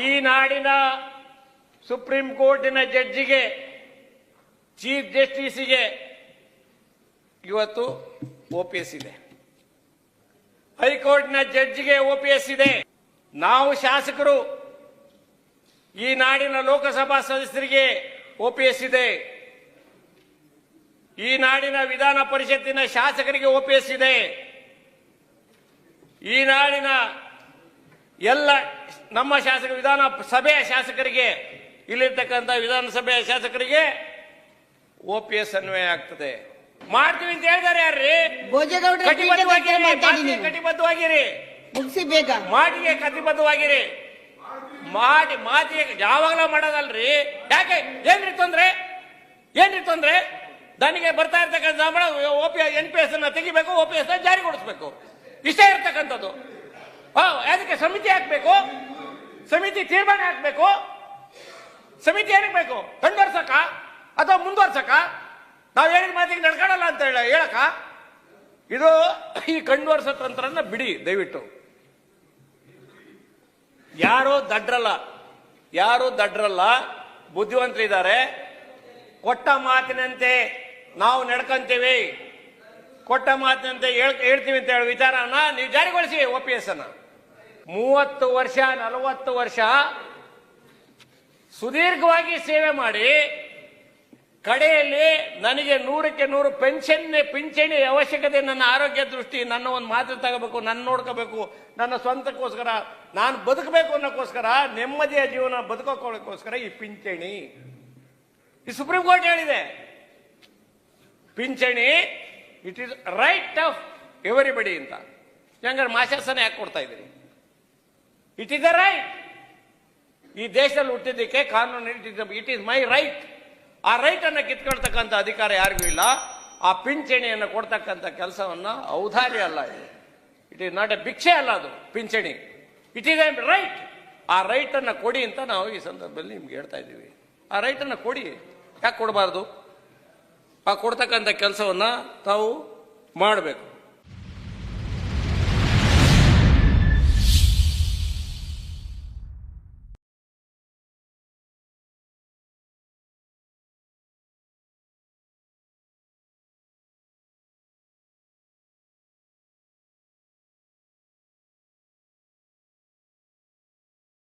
ಈ ನಾಡಿನ ಸುಪ್ರೀಂ ಕೋರ್ಟಿನ ಜಡ್ಜಿಗೆ, ಚೀಫ್ ಜಸ್ಟಿಸ್ಗೆ ಇವತ್ತು ಒ ಪಿ ಎಸ್ ಇದೆ. ಹೈಕೋರ್ಟ್ನ ಜಡ್ಜಿಗೆ ಒ ಪಿ ಎಸ್ ಇದೆ. ನಾವು ಶಾಸಕರು ಈ ನಾಡಿನ ಲೋಕಸಭಾ ಸದಸ್ಯರಿಗೆ ಒ ಪಿ ಎಸ್ ಇದೆ. ಈ ನಾಡಿನ ವಿಧಾನ ಪರಿಷತ್ತಿನ ಶಾಸಕರಿಗೆ ಒ ಪಿ ಎಸ್ ಇದೆ. ಈ ನಾಡಿನ ಎಲ್ಲ ನಮ್ಮ ಶಾಸಕ ವಿಧಾನ ಸಭೆಯ ಶಾಸಕರಿಗೆ ಇಲ್ಲಿರ್ತಕ್ಕಂಥ ವಿಧಾನಸಭೆಯ ಶಾಸಕರಿಗೆ ಒ ಪಿ ಎಸ್ ಅನ್ವಯ ಆಗ್ತದೆ. ಮಾಡ್ತೀವಿ ಅಂತ ಹೇಳಿದಾರೆ ಯಾರ್ರಿ? ಕಟಿಬದ್ಧವಾಗಿರಿ ಮಾಟಿಗೆ ಕಟಿಬದ್ಧವಾಗಿರಿ. ಮಾಡಿ ಮಾತಿಗೆ ಯಾವಾಗಲೂ ಮಾಡೋದಲ್ರಿ. ಯಾಕೆ? ಏನ್ರಿ ತೊಂದ್ರೆ? ಏನ್ರಿ ತೊಂದ್ರೆ? ದನಿಗೆ ಬರ್ತಾ ಇರ್ತಕ್ಕಂಥ ಸಂಬಳ O P N P S ಅನ್ನ ತೆಗಿಬೇಕು ಒ ಪಿ ಎಸ್ ಜಾರಿಗೊಳಿಸ್ಬೇಕು. ಇಷ್ಟೇ ಇರ್ತಕ್ಕಂಥದ್ದು. ಅದಕ್ಕೆ ಸಮಿತಿ ಹಾಕ್ಬೇಕು. ಸಮಿತಿ ತೀರ್ಮಾನ ಹಾಕ್ಬೇಕು? ಸಮಿತಿ ಏನಕ್ಕೆ ಬೇಕು? ಕಂಡುವರ್ಸಕ ಅಥವಾ ಮುಂದುವರ್ಸಕ ನಾವು ಹೇಳಿದ ಮಾತಿಗೆ ನಡ್ಕೊಳಲ್ಲ ಅಂತ ಹೇಳ ಹೇಳಕ ಇದು ಈ ಕಂಡುವರ್ಸ ತಂತ್ರನ ಬಿಡಿ, ದಯವಿಟ್ಟು. ಯಾರು ದಡ್ರಲ್ಲ ಯಾರು ದಡ್ರಲ್ಲ, ಬುದ್ಧಿವಂತರಿದ್ದಾರೆ. ಕೊಟ್ಟ ಮಾತಿನಂತೆ ನಾವು ನಡ್ಕೊಂತೀವಿ. ಕೊಟ್ಟ ಮಾತಿನಂತೆ ಹೇಳ್- ಹೇಳ್ತೀವಿ ಅಂತ ಹೇಳಿ ವಿಚಾರನ ನೀವು ಜಾರಿಗೊಳಿಸಿ, ಒ ಪಿ ಎಸ್ ಅನ್ನ. ಮೂವತ್ತು ವರ್ಷ, ನಲವತ್ತು ವರ್ಷ ಸುದೀರ್ಘವಾಗಿ ಸೇವೆ ಮಾಡಿ, ಕಡೆಯಲ್ಲಿ ನನಗೆ ನೂರಕ್ಕೆ ನೂರು ಪೆನ್ಷನ್, ಪಿಂಚಣಿ ಅವಶ್ಯಕತೆ, ನನ್ನ ಆರೋಗ್ಯ ದೃಷ್ಟಿ, ನನ್ನ ಒಂದು ಮಾತ್ರೆ ತಗೋಬೇಕು, ನನ್ನ ನೋಡ್ಕೋಬೇಕು, ನನ್ನ ಸ್ವಂತಕ್ಕೋಸ್ಕರ, ನಾನು ಬದುಕಬೇಕು ಅನ್ನೋಕ್ಕೋಸ್ಕರ, ನೆಮ್ಮದಿಯ ಜೀವನ ಬದುಕೋಕ್ಕೋಸ್ಕರ ಈ ಪಿಂಚಣಿ. ಈ ಸುಪ್ರೀಂ ಕೋರ್ಟ್ ಹೇಳಿದೆ, ಪಿಂಚಣಿ it is right of everybody ಅಂತ. ಹೆಂಗಾರೆ ಮಾಶಾಸನ ಯಾಕೆ ಕೊಡ್ತಾ ಇದ್ದೀರಿ ಇಟ್ ಇಸ್ ಅ ರೈಟ್ ಈ ದೇಶದಲ್ಲಿ ಹುಟ್ಟಿದ್ದಕ್ಕೆ ಕಾನೂನು ಇಟ್ ಈಸ್ ಮೈ ರೈಟ್ ಆ ರೈಟ್ ಅನ್ನು ಕಿತ್ಕೊಳ್ತಕ್ಕಂಥ ಅಧಿಕಾರ ಯಾರಿಗೂ ಇಲ್ಲ. ಆ ಪಿಂಚಣಿಯನ್ನು ಕೊಡ್ತಕ್ಕಂಥ ಕೆಲಸವನ್ನು ಔದಾರ್ಯ ಅಲ್ಲ ಇದು. ಇಟ್ ಈಸ್ ನಾಟ್ ಎ ಭಿಕ್ಷೆ ಅಲ್ಲ ಅದು, ಪಿಂಚಣಿ. ಇಟ್ ಈಸ್ ಎ ರೈಟ್ ಆ ರೈಟ್ ಅನ್ನ ಕೊಡಿ ಅಂತ ನಾವು ಈ ಸಂದರ್ಭದಲ್ಲಿ ನಿಮ್ಗೆ ಹೇಳ್ತಾ ಇದ್ದೀವಿ. ಆ ರೈಟ್ ಅನ್ನ ಕೊಡಿ. ಯಾಕೆ ಕೊಡಬಾರ್ದು? ಆ ಕೊಡ್ತಕ್ಕಂಥ ಕೆಲಸವನ್ನು ತಾವು ಮಾಡಬೇಕು.